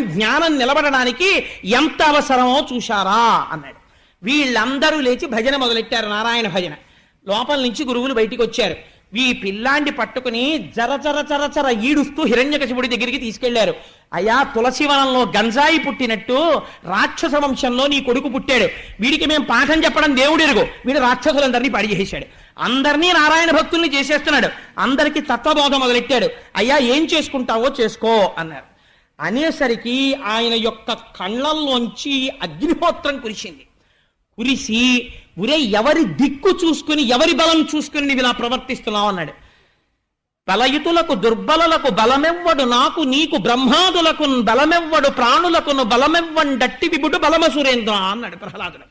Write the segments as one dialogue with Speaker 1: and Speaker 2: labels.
Speaker 1: జ్ఞానం నిలబడడానికి ఎంత అవసరమో చూశారా అన్నాడు. వీళ్ళందరూ లేచి భజన మొదలెట్టారు నారాయణ భజన. లోపల నుంచి గురువులు బయటికి వచ్చారు. ఈ పిల్లాండి పట్టుకుని జర జర జర జర ఈడుస్తూ హిరణ్యకశిపుడి దగ్గరికి తీసుకెళ్ళారు. అయా తులసివనంలో గంజాయి పుట్టినట్టు రాక్షస వంశంలో నీ కొడుకు పుట్టాడు. వీడికి మేము పాఠం చెప్పడం దేవుడు ఎరుగు వీడు రాక్షసులందరినీ పడి చేశాడు అందరినీ నారాయణ భక్తుల్ని చేసేస్తున్నాడు. అందరికీ తత్వబోధ మొదలెట్టాడు. అయ్యా ఏం చేసుకుంటావో చేసుకో అన్నారు. అనేసరికి ఆయన యొక్క కళ్ళల్లోంచి అగ్నిహోత్రం కురిసింది. కురిసి ఉరే ఎవరి దిక్కు చూసుకుని ఎవరి బలం చూసుకుని నీవు ఇలా ప్రవర్తిస్తున్నావు? అన్నాడు. బలయుతులకు దుర్బలులకు బలమెవ్వడు నాకు నీకు బ్రహ్మాదులకు బలమెవ్వడు ప్రాణులకును బలమెవ్వండట్టి విబుడు బలమ సురేంద్ర అన్నాడు ప్రహ్లాదుడు.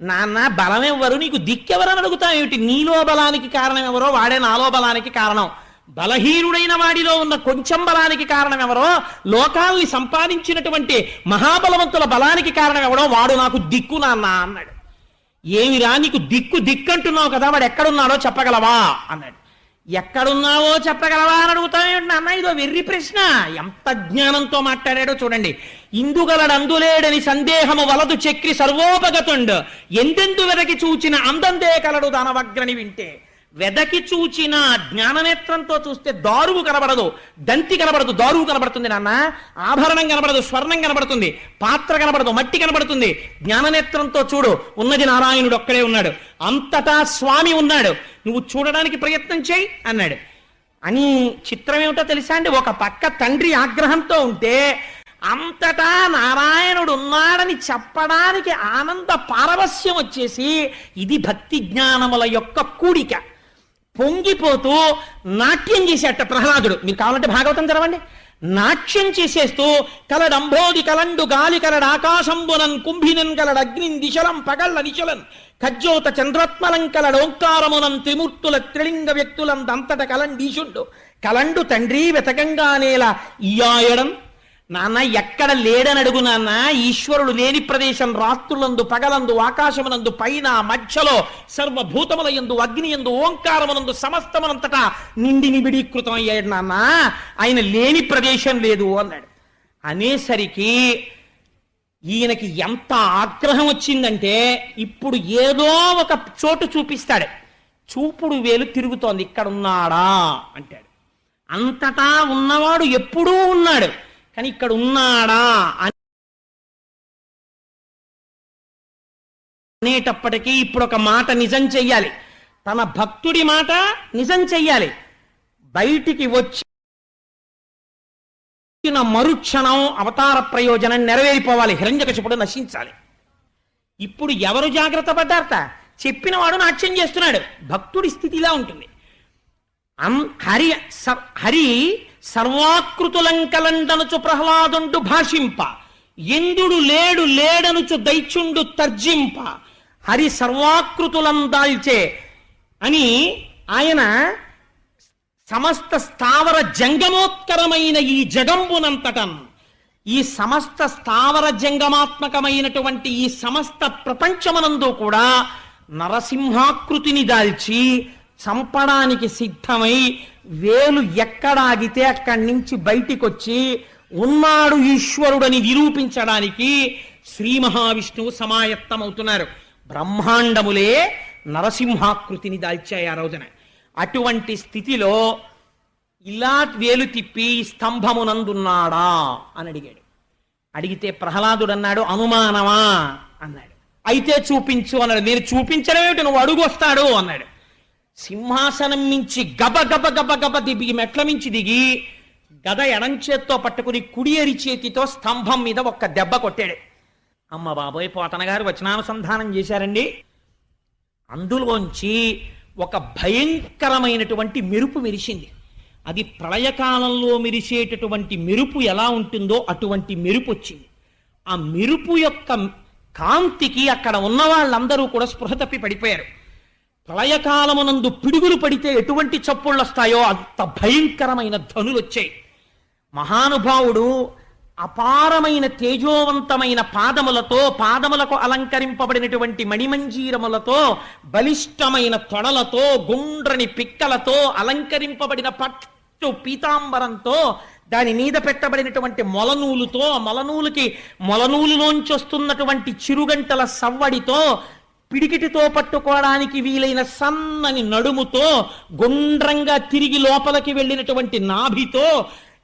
Speaker 1: నాన్న బలమెవ్వరు నీకు దిక్కెవరని అడుగుతావు ఏమిటి నీలో బలానికి కారణం ఎవరో వాడే నాలో బలానికి కారణం. బలహీనుడైన వాడిలో ఉన్న కొంచెం బలానికి కారణం ఎవరో లోకాల్ని సంపాదించినటువంటి మహాబలవంతుల బలానికి కారణం ఎవడో వాడు నాకు దిక్కు నాన్న అన్నాడు. ఏమిరా నీకు దిక్కు దిక్కంటున్నావు కదా వాడు ఎక్కడున్నాడో చెప్పగలవా అన్నాడు. ఎక్కడున్నావో చెప్పగలవా అని అడుగుతావేంటి నాన్న? ఇదో వెర్రి ప్రశ్న. ఎంత జ్ఞానంతో మాట్లాడాడో చూడండి. ఇందుగలడు అందులేడని సందేహము వలదు చక్రి సర్వోపగతుండు. ఎందెందు వెదకి చూచిన అందందే కలడు దానవగ్రని వింటే. వెదకి చూచిన జ్ఞాననేత్రంతో చూస్తే దారువు కనబడదు దంతి కనబడదు దారువు కనబడుతుంది నాన్న. ఆభరణం కనబడదు స్వర్ణం కనబడుతుంది పాత్ర కనబడదు మట్టి కనబడుతుంది. జ్ఞాననేత్రంతో చూడు ఉన్నది నారాయణుడు ఒక్కడే ఉన్నాడు. అంతటా స్వామి ఉన్నాడు. నువ్వు చూడడానికి ప్రయత్నం చేయి అన్నాడు. అని చిత్రం ఏమిటో తెలుసా అండి? ఒక పక్క తండ్రి ఆగ్రహంతో ఉంటే అంతటా నారాయణుడు ఉన్నాడని చెప్పడానికి ఆనంద పారవస్యం వచ్చేసి ఇది భక్తి జ్ఞానముల యొక్క కూడిక. పొంగిపోతూ నాట్యం చేసేట ప్రహ్లాదుడు. మీరు కావాలంటే భాగవతం తెరవండి నాట్యం చేసేస్తూ కలడంభోది కలండు గాలి కలడ ఆకాశంబునన్ కుంభినన్ కలడ అగ్నిన్ దిశలం పగళ్ళ నిశలన్ ఖజ్జోత చంద్రత్మలం కలడ ఓంకారమునం త్రిమూర్తుల త్రిలింగ వ్యక్తులం దంతట కలండీషుండు కలండు తండ్రి వెతకంగా నేల ఇయాయడం నాన్న ఎక్కడ లేడని అడుగు నాన్న ఈశ్వరుడు లేని ప్రదేశం రాత్రులందు పగలందు ఆకాశమునందు పైన మధ్యలో సర్వభూతముల యందు అగ్ని యందు ఓంకారమునందు సమస్తమనంతటా నిండి నిబిడీకృతం అయ్యాడు నాన్న. ఆయన లేని ప్రదేశం లేదు అన్నాడు. అనేసరికి ఈయనకి ఎంత ఆగ్రహం వచ్చిందంటే ఇప్పుడు ఏదో ఒక చోటు చూపిస్తాడు. చూపుడు వేలు తిరుగుతోంది ఇక్కడ ఉన్నాడా అంటాడు. అంతటా ఉన్నవాడు ఎప్పుడూ ఉన్నాడు. కానీ ఇక్కడ ఉన్నాడా అనేటప్పటికీ ఇప్పుడు ఒక మాట నిజం చెయ్యాలి. తన భక్తుడి మాట నిజం చెయ్యాలి. బయటికి వచ్చి వచ్చిన మరుక్షణం అవతార ప్రయోజనం నెరవేరిపోవాలి. హిరణ్యకశిపుడు నశించాలి. ఇప్పుడు ఎవరు జాగ్రత్త పడ్డారట? చెప్పిన వాడు నాట్యం చేస్తున్నాడు. భక్తుడి స్థితిలా ఉంటుంది. అం- హరి హరి సర్వాకృతులంకలండనుచు ప్రహ్లాదుండు భాషింప ఎందుడు లేడు లేడనుచు దైత్యుండు తర్జింప. హరి సర్వాకృతులం దాల్చే అని ఆయన సమస్త స్థావర జంగమోత్కరమైన ఈ జగంబునంతటం ఈ సమస్త స్థావర జంగమాత్మకమైనటువంటి ఈ సమస్త ప్రపంచమనందు కూడా నరసింహాకృతిని దాల్చి చంపడానికి సిద్ధమై వేలు ఎక్కడాగితే అక్కడి నుంచి బయటికొచ్చి ఉన్నాడు ఈశ్వరుడని నిరూపించడానికి శ్రీ మహావిష్ణువు సమాయత్తమవుతున్నారు. బ్రహ్మాండములే నరసింహాకృతిని దాల్చాయి ఆ రోజున. అటువంటి స్థితిలో ఇలా వేలు తిప్పి స్తంభమునందున్నాడా అని అడిగాడు. అడిగితే ప్రహ్లాదుడు అన్నాడు అనుమానమా? అన్నాడు. అయితే చూపించు అన్నాడు. నేను చూపించడం ఏమిటి? నువ్వు అడుగు వస్తాడు అన్నాడు. సింహాసనం మించి గబ గబ గబ గబ దిగి మెట్ల మించి దిగి గద ఎడం చేత్తో పట్టుకుని కుడి ఎరి చేతితో స్తంభం మీద ఒక్క దెబ్బ కొట్టాడు. అమ్మ బాబోయ్ పోతన గారు వచనానుసంధానం చేశారండి. అందులోంచి ఒక భయంకరమైనటువంటి మెరుపు మెరిసింది. అది ప్రళయకాలంలో మెరిసేటటువంటి మెరుపు ఎలా ఉంటుందో అటువంటి మెరుపు వచ్చింది. ఆ మెరుపు యొక్క కాంతికి అక్కడ ఉన్న వాళ్ళందరూ కూడా స్పృహ తప్పి పడిపోయారు. ప్రళయకాలమునందు పిడుగులు పడితే ఎటువంటి చప్పుళ్ళొస్తాయో అంత భయంకరమైన ధనులు వచ్చాయి మహానుభావుడు అపారమైన తేజోవంతమైన పాదములతో పాదములకు అలంకరింపబడినటువంటి మణిమంజీరములతో బలిష్టమైన తొడలతో గుండ్రని పిక్కలతో అలంకరింపబడిన పట్టు పీతాంబరంతో దాని మీద పెట్టబడినటువంటి మొలనూలుతో మొలనూలుకి మొలనూలులోంచి వస్తున్నటువంటి చిరుగంటల సవ్వడితో పిడికిటితో పట్టుకోవడానికి వీలైన సన్నని నడుముతో గుండ్రంగా తిరిగి లోపలికి వెళ్ళినటువంటి నాభితో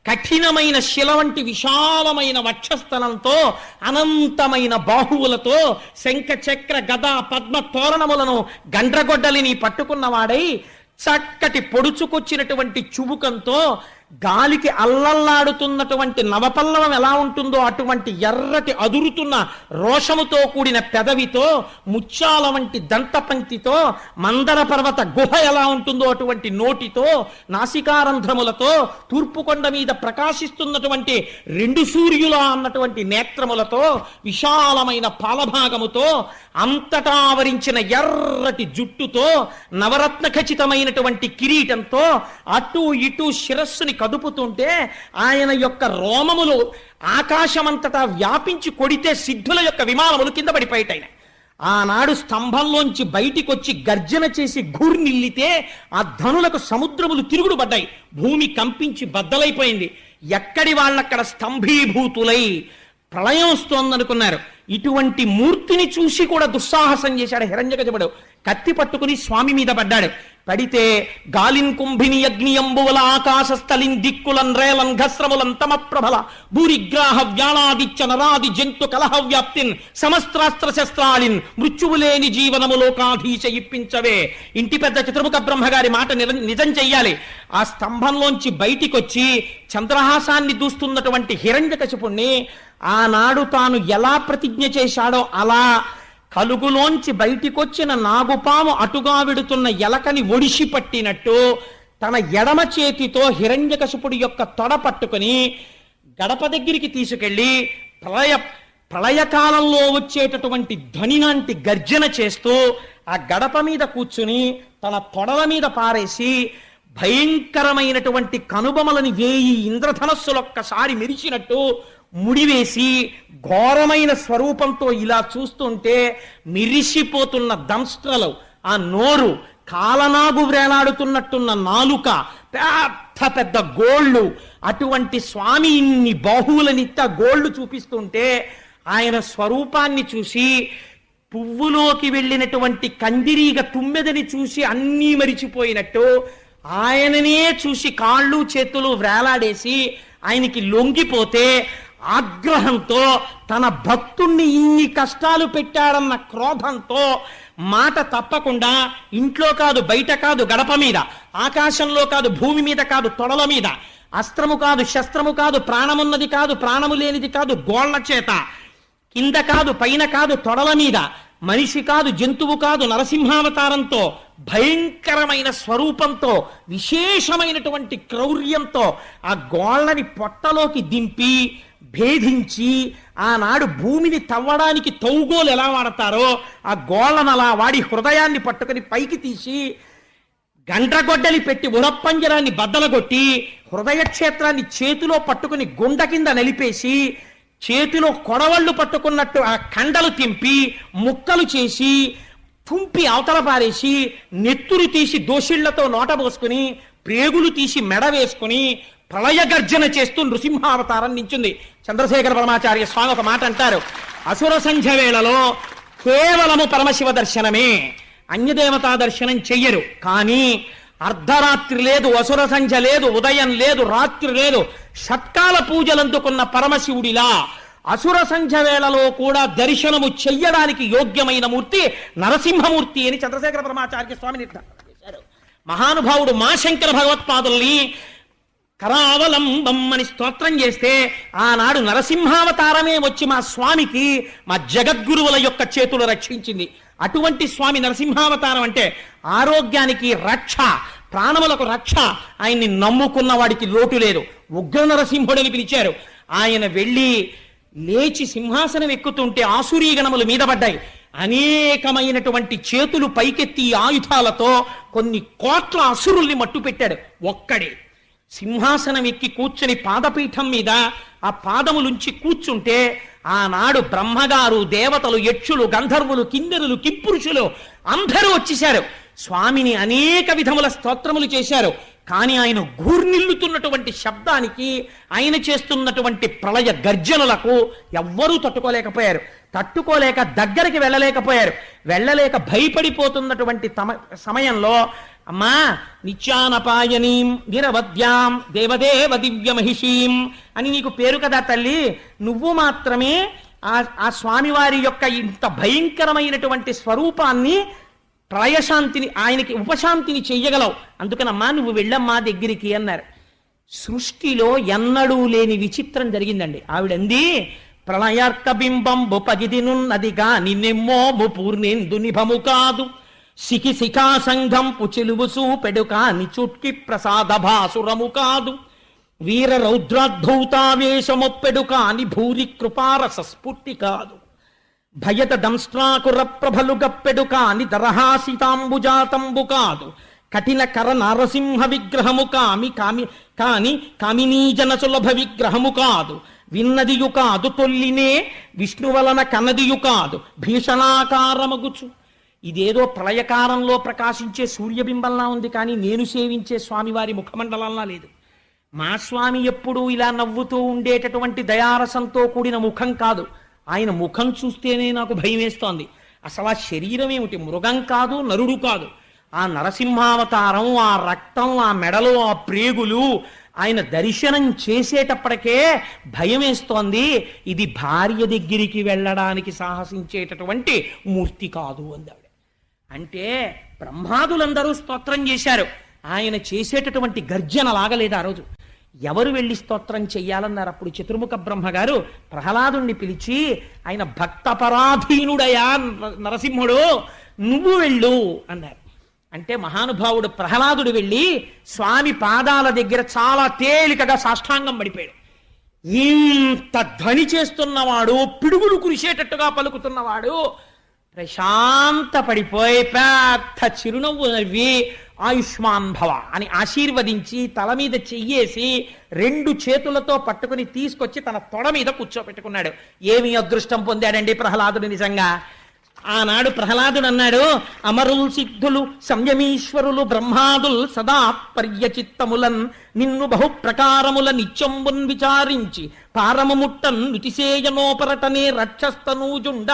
Speaker 1: కఠినమైన శిల వంటి విశాలమైన వక్షస్థలంతో అనంతమైన బాహువులతో శంఖ చక్ర గద పద్మ తోరణములను గండ్రగొడ్డలిని పట్టుకున్నవాడై చక్కటి పొడుచుకొచ్చినటువంటి చుబుకంతో గాలికి అల్లల్లాడుతున్నటువంటి నవపల్లవం ఎలా ఉంటుందో అటువంటి ఎర్రటి అదురుతున్న రోషముతో కూడిన పెదవితో ముత్యాల వంటి దంతపంక్తితో మందర పర్వత గుహ ఎలా ఉంటుందో అటువంటి నోటితో నాసికారంధ్రములతో తూర్పుకొండ మీద ప్రకాశిస్తున్నటువంటి రెండు సూర్యుల అన్నటువంటి నేత్రములతో విశాలమైన పాలభాగముతో అంతటా ఆవరించిన ఎర్రటి జుట్టుతో నవరత్న ఖచ్చితమైనటువంటి కిరీటంతో అటు ఇటు శిరస్సుని కదుపుతుంటే ఆయన యొక్క రోమములు ఆకాశమంతటా వ్యాపించి కొడితే సిద్ధుల యొక్క విమానములు కింద పడిపోయిటాయి ఆనాడు స్తంభంలోంచి బయటికొచ్చి గర్జన చేసి ఘూర్నిల్లితే ఆ ధనులకు సముద్రములు తిరుగుడు పడ్డాయి. భూమి కంపించి బద్దలైపోయింది. ఎక్కడి వాళ్ళక్కడ స్తంభీభూతులై ప్రళయం వస్తోందనుకున్నారు. ఇటువంటి మూర్తిని చూసి కూడా దుస్సాహసం చేశాడు హిరణ్యగజముడు కత్తి పట్టుకుని స్వామి మీద పడ్డాడు. పడితే గాలిన్ కుంభిని అగ్నియంబువల ఆకాశ స్థలిన్ దిక్కులన్ రేలన్ ఘస్రములన్ తమ ప్రభల భూరిగ్రాహ వ్యాళాదిత్య నరాది జంతు కలహ వ్యాప్తిన్ సమస్త్రాస్త్ర శస్త్రాలిన్ మృత్యువులేని జీవనము లోకాధీశ ఇప్పించవే. ఇంటి పెద్ద చతుర్ముఖ బ్రహ్మగారి మాట నిజం చెయ్యాలి. ఆ స్తంభంలోంచి బయటికొచ్చి చంద్రహాసాన్ని దూస్తున్నటువంటి హిరణ్యకశిపుణ్ణి ఆనాడు తాను ఎలా ప్రతిజ్ఞ చేశాడో అలా కలుగులోంచి బయటికొచ్చిన నాగుపాము అటుగా విడుతున్న ఎలకని ఒడిసి పట్టినట్టు తన ఎడమ చేతితో హిరణ్యకశుపుడి యొక్క తొడ పట్టుకుని గడప దగ్గరికి తీసుకెళ్ళి ప్రళయ ప్రళయకాలంలో వచ్చేటటువంటి ధ్వని లాంటి గర్జన చేస్తూ ఆ గడప మీద కూర్చుని తన తొడల మీద పారేసి భయంకరమైనటువంటి కనుబొమలని వేయి ఇంద్రధనస్సులొక్కసారి మెరిచినట్టు ముడివేసి ఘోరమైన స్వరూపంతో ఇలా చూస్తుంటే మిరిసిపోతున్న దంస్ట్రలు ఆ నోరు కాలనాగు వేలాడుతున్నట్టున్న నాలుక పెద్ద పెద్ద గోళ్ళు అటువంటి స్వామి ఇన్ని బాహువులనిత్త గోళ్ళు చూపిస్తుంటే ఆయన స్వరూపాన్ని చూసి పువ్వులోకి వెళ్ళినటువంటి కందిరీగ తుమ్మెదని చూసి అన్నీ మరిచిపోయినట్టు ఆయననే చూసి కాళ్ళు చేతులు వేలాడేసి ఆయనకి లొంగిపోతే ఆగ్రహంతో తన భక్తుణ్ణి ఇన్ని కష్టాలు పెట్టాడన్న క్రోధంతో మాట తప్పకుండా ఇంట్లో కాదు బయట కాదు గడప మీద ఆకాశంలో కాదు భూమి మీద కాదు తొడల మీద అస్త్రము కాదు శస్త్రము కాదు ప్రాణమున్నది కాదు ప్రాణము లేనిది కాదు గోళ్ళ చేత కింద కాదు పైన కాదు తొడల మీద మనిషి కాదు జంతువు కాదు నరసింహావతారంతో భయంకరమైన స్వరూపంతో విశేషమైనటువంటి క్రౌర్యంతో ఆ గోళ్ళని పొట్టలోకి దింపి భేధించి ఆనాడు భూమిని తవ్వడానికి తౌగోలు ఎలా వాడతారో ఆ గోళ్ళను అలా వాడి హృదయాన్ని పట్టుకొని పైకి తీసి గండ్రగొడ్డలి పెట్టి ఉరప్పంజరాన్ని బద్దలగొట్టి హృదయక్షేత్రాన్ని చేతిలో పట్టుకుని గుండ కింద నలిపేసి చేతిలో కొడవళ్ళు పట్టుకున్నట్టు ఆ కండలు తింపి ముక్కలు చేసి తుంపి అవతల పారేసి నెత్తురు తీసి దోషిళ్ళతో నోట పోసుకుని ప్రేగులు తీసి మెడ వేసుకుని ప్రళయ గర్జన చేస్తూ నృసింహావతారం నించుంది. చంద్రశేఖర పరమాచార్య స్వామి ఒక మాట అంటారు. అసుర సంధ్య వేళలో కేవలము పరమశివ దర్శనమే. అన్యదేవతా దర్శనం చెయ్యరు. కానీ అర్ధరాత్రి లేదు అసుర సంధ్య లేదు ఉదయం లేదు రాత్రి లేదు. షట్కాల పూజలందుకున్న పరమశివుడిలా అసుర సంధ్య వేళలో కూడా దర్శనము చెయ్యడానికి యోగ్యమైన మూర్తి నరసింహమూర్తి అని చంద్రశేఖర పరమాచార్య స్వామి నిర్ధారణ చేశారు. మహానుభావుడు మా శంకర భగవత్పాదుల్ని కరావలంబం అని స్తోత్రం చేస్తే ఆనాడు నరసింహావతారమే వచ్చి మా స్వామికి మా జగద్గురువుల యొక్క చేతులు రక్షించింది. అటువంటి స్వామి నరసింహావతారం అంటే ఆరోగ్యానికి రక్ష ప్రాణములకు రక్ష. ఆయన్ని నమ్ముకున్న వాడికి లోటు లేదు. ఉగ్ర నరసింహుడని పిలిచారు. ఆయన వెళ్ళి లేచి సింహాసనం ఎక్కుతుంటే ఆసురీ గణములు మీద పడ్డాయి. అనేకమైనటువంటి చేతులు పైకెత్తి ఆయుధాలతో కొన్ని కోట్ల అసురుల్ని మట్టు పెట్టాడు ఒక్కడే. సింహాసనం ఎక్కి కూర్చుని పాదపీఠం మీద ఆ పాదములుంచి కూర్చుంటే ఆనాడు బ్రహ్మగారు దేవతలు యక్షులు గంధర్వులు కిందరులు కింపురుషులు అందరూ వచ్చేశారు. స్వామిని అనేక విధముల స్తోత్రములు చేశారు. కానీ ఆయన గూర్నిల్లుతున్నటువంటి శబ్దానికి ఆయన చేస్తున్నటువంటి ప్రళయ గర్జనలకు ఎవ్వరూ తట్టుకోలేకపోయారు. తట్టుకోలేక దగ్గరికి వెళ్ళలేకపోయారు. వెళ్ళలేక భయపడిపోతున్నటువంటి తమ సమయంలో అమ్మా నిత్యానపాయనీం నిరవద్యాం దేవదేవ దివ్య మహిషీం అని నీకు పేరు కదా తల్లి. నువ్వు మాత్రమే ఆ ఆ స్వామివారి యొక్క ఇంత భయంకరమైనటువంటి స్వరూపాన్ని ప్రళయశాంతిని ఆయనకి ఉపశాంతిని చెయ్యగలవు. అందుకనమ్మా నువ్వు వెళ్ళమ్మా దగ్గరికి అన్నారు. సృష్టిలో ఎన్నడూ లేని విచిత్రం జరిగిందండి. ఆవిడంది ప్రళయార్క బింబంబు పగిదినున్నదిగా నిన్నెమ్మోము పూర్ణేందు నిభము కాదు. సికి శిఖా సంఘం పుచిలువు సూపెడు కాని చుట్కి ప్రసాద భాసురము కాదు. వీర రౌద్రాద్ధౌతావేశమొప్పెడు కాని భూరి కృపారస స్ఫూర్తి కాదు. భయత దంస్ట్రాకుర ప్రభలు గప్పెడు కాని దరహాసితాంబుజాతంబు కాదు. కఠిన కర నరసింహ విగ్రహము కామి కామి కాని కామినీజన సులభ విగ్రహము కాదు. విన్నదియు కాదు తొల్లినే విష్ణువలన కనదియు కాదు. భీషణాకారమగుచు. ఇదేదో ప్రళయకాలంలో ప్రకాశించే సూర్యబింబంలా ఉంది కానీ నేను సేవించే స్వామివారి ముఖమండలంలా లేదు. మా స్వామి ఎప్పుడూ ఇలా నవ్వుతూ ఉండేటటువంటి దయారసంతో కూడిన ముఖం కాదు. ఆయన ముఖం చూస్తేనే నాకు భయం వేస్తోంది అసలు ఆ శరీరం ఏమిటి? మృగం కాదు నరుడు కాదు. ఆ నరసింహావతారం ఆ రక్తం ఆ మెడలో ఆ ప్రేగులు ఆయన దర్శనం చేసేటప్పటికే భయం వేస్తోంది ఇది భార్య దగ్గరికి వెళ్ళడానికి సాహసించేటటువంటి మూర్తి కాదు అందాడు. అంటే బ్రహ్మాదులందరూ స్తోత్రం చేశారు. ఆయన చేసేటటువంటి గర్జన లాగలేదు ఆ రోజు. ఎవరు వెళ్ళి స్తోత్రం చెయ్యాలన్నారు? అప్పుడు చతుర్ముఖ బ్రహ్మగారు ప్రహ్లాదుణ్ణి పిలిచి ఆయన భక్తపరాధీనుడయా నరసింహుడు నువ్వు వెళ్ళు అన్నారు. అంటే మహానుభావుడు ప్రహ్లాదుడు వెళ్ళి స్వామి పాదాల దగ్గర చాలా తేలికగా సాష్టాంగం పడిపోయాడు. ఇంత ధ్వని చేస్తున్నవాడు పిడుగులు కురిసేటట్టుగా పలుకుతున్నవాడు ప్రశాంత పడిపోయి పెద్ద చిరునవ్వు నవ్వి ఆయుష్మాన్ భవ అని ఆశీర్వదించి తల మీద చెయ్యేసి రెండు చేతులతో పట్టుకుని తీసుకొచ్చి తన తొడ మీద కూర్చోపెట్టుకున్నాడు. ఏమి అదృష్టం పొందాడండి ప్రహ్లాదుడు నిజంగా? ఆనాడు ప్రహ్లాదుడు అన్నాడు అమరుల్ సిద్ధులు సంయమీశ్వరులు బ్రహ్మాదుల్ సదా పర్యచిత్తములన్. నిన్ను బహు ప్రకారముల నిత్యంబున్ విచారించి పారమముట్టన్ ముట్టన్ రక్షస్తనూజుండ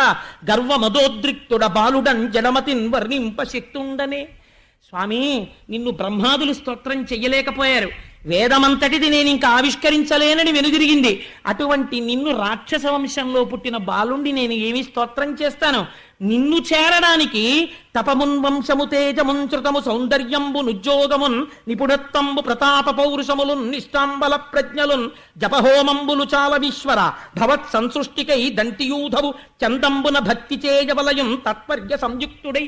Speaker 1: గర్వమదోద్రిక్తుడ బాలుడన్ జడమతిన్ వర్ణింప శక్తుండనే స్వామి నిన్ను బ్రహ్మాదులు స్తోత్రం చెయ్యలేకపోయారు. వేదమంతటిది నేను ఇంకా ఆవిష్కరించలేనని వెనుదిరిగింది. అటువంటి నిన్ను రాక్షస వంశంలో పుట్టిన బాలుండి నేను ఏమి స్తోత్రం చేస్తాను? నిన్ను చేరడానికి తపమున్ వంశము తేజముంచృతము సౌందర్యంబు నుజ్జోగమున్ నిపుణత్వంబు ప్రతాప పౌరుషములున్ నిష్టాంబల ప్రజ్ఞలున్ జపహోమంబులు చాల విశ్వర భవత్ సంసృష్టికై దంతియూధవు చందంబున భక్తి చేయవలయం తత్పర్య సంయుక్తుడై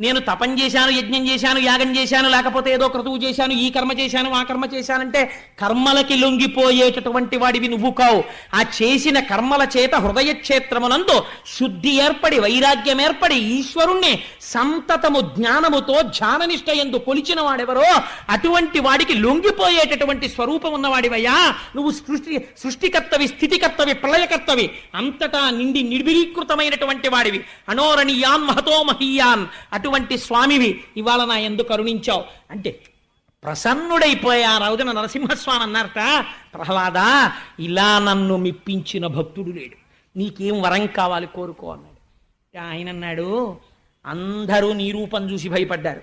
Speaker 1: నేను తపం చేశాను యజ్ఞం చేశాను యాగం చేశాను లేకపోతే ఏదో క్రతువు చేశాను ఈ కర్మ చేశాను ఆ కర్మ చేశానంటే కర్మలకి లొంగిపోయేటటువంటి వాడివి నువ్వు కావు. ఆ చేసిన కర్మల చేత హృదయ క్షేత్రమునందు శుద్ధి ఏర్పడి వైరాగ్యం ఏర్పడి ఈశ్వరుణ్ణి సంతతము జ్ఞానముతో ధ్యాననిష్ట ఎందు కొలిచిన వాడెవరో అటువంటి వాడికి లొంగిపోయేటటువంటి స్వరూపం ఉన్నవాడివయ్యా. నువ్వు సృష్టి సృష్టికర్తవి స్థితికర్తవి ప్రళయకర్తవి అంతటా నిండి నిర్విలీకృతమైనటువంటి వాడివి. అనోరణీయాన్ మహతో మహీయాన్. అటువంటి స్వామివి ఇవాళ నా ఎందు కరుణించావు. అంటే ప్రసన్నుడైపోయా ఆ రోజున నరసింహస్వామి అన్నారట. ప్రహ్లాద ఇలా నన్ను మిప్పించిన భక్తుడు లేడు. నీకేం వరం కావాలి కోరుకో అన్నాడు. ఆయన అన్నాడు అందరూ నీ రూపం చూసి భయపడ్డారు.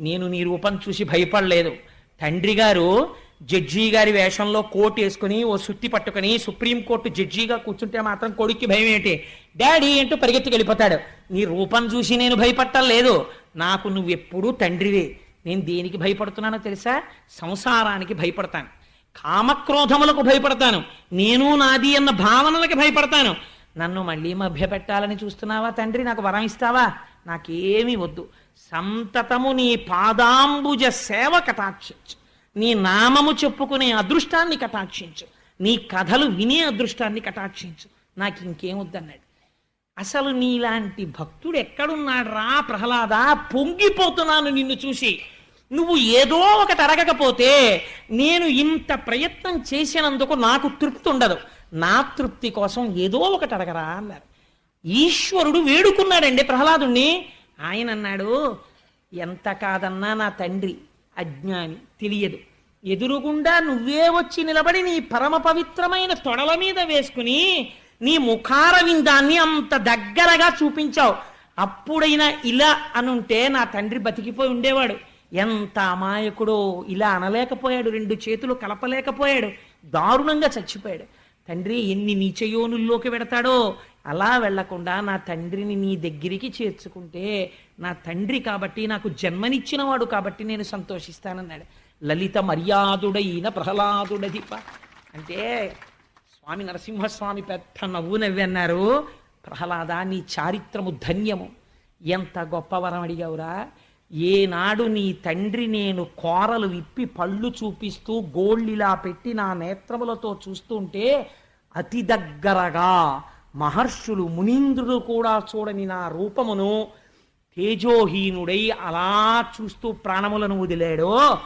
Speaker 1: నేను నీ రూపం చూసి భయపడలేదు. తండ్రి గారు జడ్జి గారి వేషంలో కోట్ వేసుకుని ఓ సుత్తి పట్టుకుని సుప్రీంకోర్టు జడ్జిగా కూర్చుంటే మాత్రం కొడుక్కి భయం ఏంటి డాడీ అంటూ పరిగెత్తికి వెళ్ళిపోతాడు నీ రూపం చూసి నేను భయపడటం లేదు. నాకు నువ్వెప్పుడూ తండ్రివే. నేను దేనికి భయపడుతున్నానో తెలుసా? సంసారానికి భయపడతాను. కామక్రోధములకు భయపడతాను. నేను నాది అన్న భావనలకి భయపడతాను. నన్ను మళ్ళీ మభ్యపెట్టాలని చూస్తున్నావా తండ్రి? నాకు వరం ఇస్తావా? నాకేమీ వద్దు. సంతతము నీ పాదాంబుజ సేవ కటాక్షించు. నీ నామము చెప్పుకునే అదృష్టాన్ని కటాక్షించు. నీ కథలు వినే అదృష్టాన్ని కటాక్షించు. నాకు ఇంకేం వద్దన్నాడు? అసలు నీలాంటి భక్తుడు ఎక్కడున్నాడ్రా? ప్రహ్లాద పొంగిపోతున్నాను నిన్ను చూసి. నువ్వు ఏదో ఒకటి అడగకపోతే నేను ఇంత ప్రయత్నం చేసినందుకు నాకు తృప్తి ఉండదు. నా తృప్తి కోసం ఏదో ఒకటి అడగరా అన్నారు. ఈశ్వరుడు వేడుకున్నాడండి ప్రహ్లాదుణ్ణి. ఆయన అన్నాడు ఎంత కాదన్నా నా తండ్రి అజ్ఞాని తెలియదు. ఎదురుగుండా నువ్వే వచ్చి నిలబడి నీ పరమ పవిత్రమైన తొడల మీద వేసుకుని నీ ముఖారవిందాన్ని అంత దగ్గరగా చూపించావు. అప్పుడైనా ఇలా అనుంటే నా తండ్రి బతికిపోయి ఉండేవాడు. ఎంత అమాయకుడో ఇలా అనలేకపోయాడు. రెండు చేతులు కలపలేకపోయాడు. దారుణంగా చచ్చిపోయాడు. తండ్రి ఎన్ని నీచయోనుల్లోకి వెడతాడో అలా వెళ్ళకుండా నా తండ్రిని నీ దగ్గరికి చేర్చుకుంటే నా తండ్రి కాబట్టి నాకు జన్మనిచ్చినవాడు కాబట్టి నేను సంతోషిస్తానన్నాడు. లలిత మర్యాదుడైన ప్రహ్లాదుడధిప అంటే స్వామి నరసింహస్వామి పెద్ద నవ్వు నవ్వన్నారు ప్రహ్లాద నీ చారిత్రము ధన్యము. ఎంత గొప్ప వరం అడిగావురా? ఏనాడు నీ తండ్రి నేను కోరలు విప్పి పళ్ళు చూపిస్తూ గోళ్ళిలా పెట్టి నా నేత్రములతో చూస్తుంటే అతి దగ్గరగా మహర్షులు మునీంద్రుడు కూడా చూడని నా రూపమును తేజోహీనుడై అలా చూస్తూ ప్రాణములను వదిలాడో.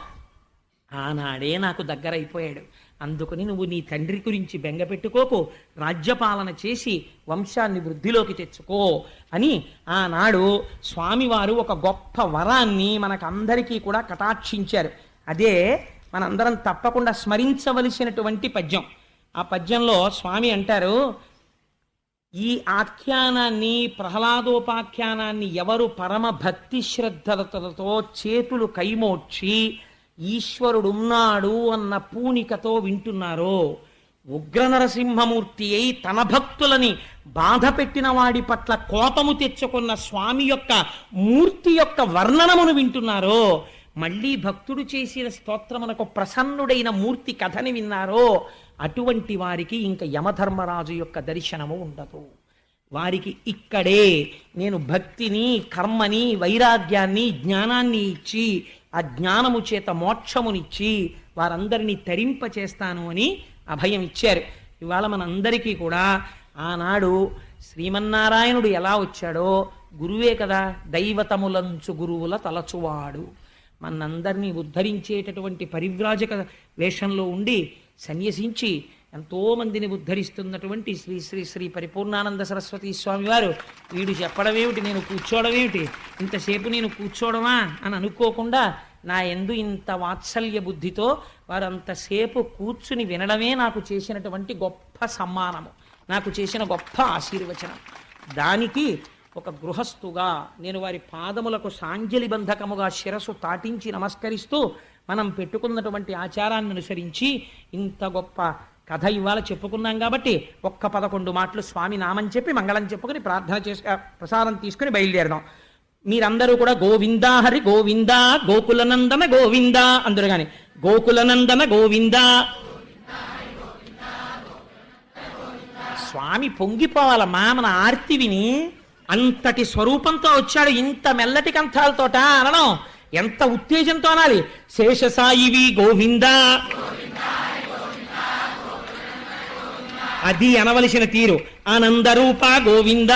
Speaker 1: ఆనాడే నాకు దగ్గరైపోయాడు. అందుకని నువ్వు నీ తండ్రి గురించి బెంగపెట్టుకోకు రాజ్యపాలన చేసి వంశాన్ని వృద్ధిలోకి తెచ్చుకో అని ఆనాడు స్వామివారు ఒక గొప్ప వరాన్ని మనకందరికీ కూడా కటాక్షించారు. అదే మనందరం తప్పకుండా స్మరించవలసినటువంటి పద్యం. ఆ పద్యంలో స్వామి అంటారు ఈ ఆఖ్యానాన్ని ప్రహ్లాదోపాఖ్యానాన్ని ఎవరు పరమ భక్తి శ్రద్ధలతో చేతులు కైమోడ్చి ఈశ్వరుడున్నాడు అన్న పూనికతో వింటున్నారో ఉగ్ర నరసింహమూర్తి అయి తన భక్తులని బాధ పెట్టిన వాడి పట్ల కోపము తెచ్చుకున్న స్వామి యొక్క మూర్తి యొక్క వర్ణనమును వింటున్నారో మళ్ళీ భక్తుడు చేసిన స్తోత్రమునకు ప్రసన్నుడైన మూర్తి కథని విన్నారో అటువంటి వారికి ఇంకా యమధర్మరాజు యొక్క దర్శనము ఉండదు. వారికి ఇక్కడే నేను భక్తిని కర్మని వైరాగ్యాన్ని జ్ఞానాన్ని ఇచ్చి ఆ జ్ఞానము చేత మోక్షమునిచ్చి వారందరినీ తరింప చేస్తాను అని అభయం ఇచ్చారు. ఇవాళ మనందరికీ కూడా ఆనాడు శ్రీమన్నారాయణుడు ఎలా వచ్చాడో గురువే కదా దైవతములంచు గురువుల తలచువాడు. మనందరినీ ఉద్ధరించేటటువంటి పరివ్రాజక వేషంలో ఉండి సన్యసించి ఎంతోమందిని ఉద్ధరిస్తున్నటువంటి శ్రీ శ్రీ శ్రీ పరిపూర్ణానంద సరస్వతి స్వామి వారు వీడు చెప్పడం ఏమిటి? నేను కూర్చోవడం ఏమిటి? ఇంతసేపు నేను కూర్చోవడమా అని అనుకోకుండా నా ఎందు ఇంత వాత్సల్య బుద్ధితో వారు అంతసేపు కూర్చుని వినడమే నాకు చేసినటువంటి గొప్ప సమ్మానము. నాకు చేసిన గొప్ప ఆశీర్వచనం. దానికి ఒక గృహస్థుగా నేను వారి పాదములకు సాంజలి బంధకముగా శిరసు తాటించి నమస్కరిస్తూ మనం పెట్టుకున్నటువంటి ఆచారాన్ని అనుసరించి ఇంత గొప్ప కథ ఇవాళ చెప్పుకున్నాం కాబట్టి ఒక్క పదకొండు మాటలు స్వామి నామని చెప్పి మంగళం చెప్పుకొని ప్రార్థన చేసి ప్రసాదం తీసుకుని బయలుదేరదాం. మీరందరూ కూడా గోవిందా హరి గోవిందా గోకులనందన గోవిందా అందరు కానీ గోకులనందన గోవిందా. స్వామి పొంగిపోవాలమ్మా మన ఆర్తి విని అంతటి స్వరూపంతో వచ్చాడు ఇంత మెల్లటి కంఠాలతోట అనడం ఎంత ఉత్తేజంతో అనాలి. శేషసాయివి గోవిందా. అది అనవలసిన తీరు. ఆనందరూప గోవింద.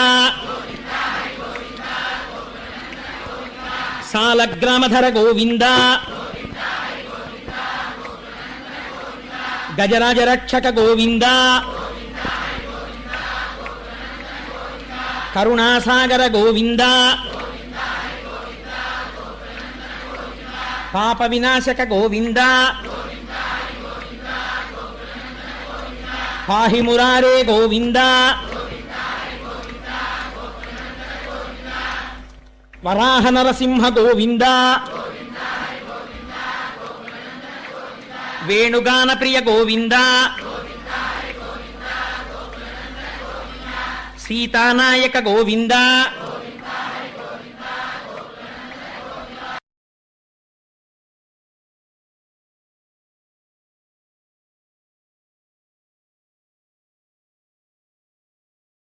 Speaker 1: సాలగ్రామధర గోవింద. గజరాజ రక్షక గోవిందా. కరుణాసాగర గోవింద. పాప వినాశక గోవింద. పాహి మురారే గోవింద వరాహ నరసింహ గోవింద వేణుగాన ప్రియ గోవింద సీతానాయక గోవిందా